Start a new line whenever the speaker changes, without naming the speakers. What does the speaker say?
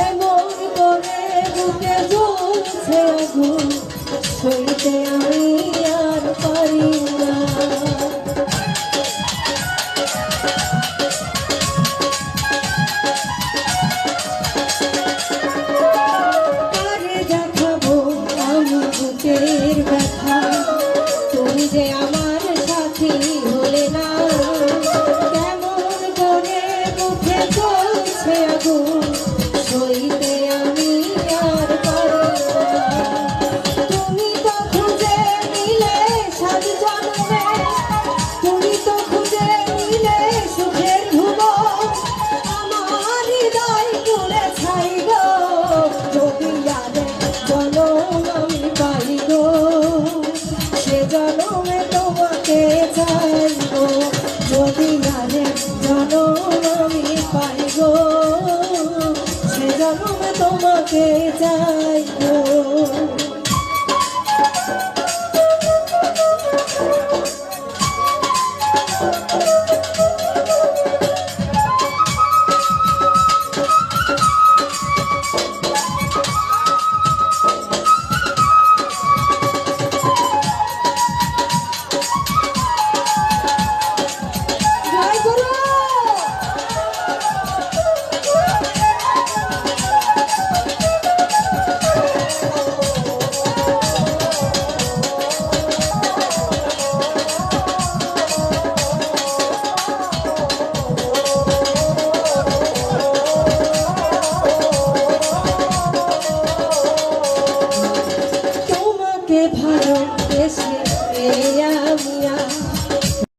এমন করে বুকে জ্বলছে আগুন সইতে জনম আমি পাইব সে জনমে তোমাকে চাইব ভারত দেশে আমি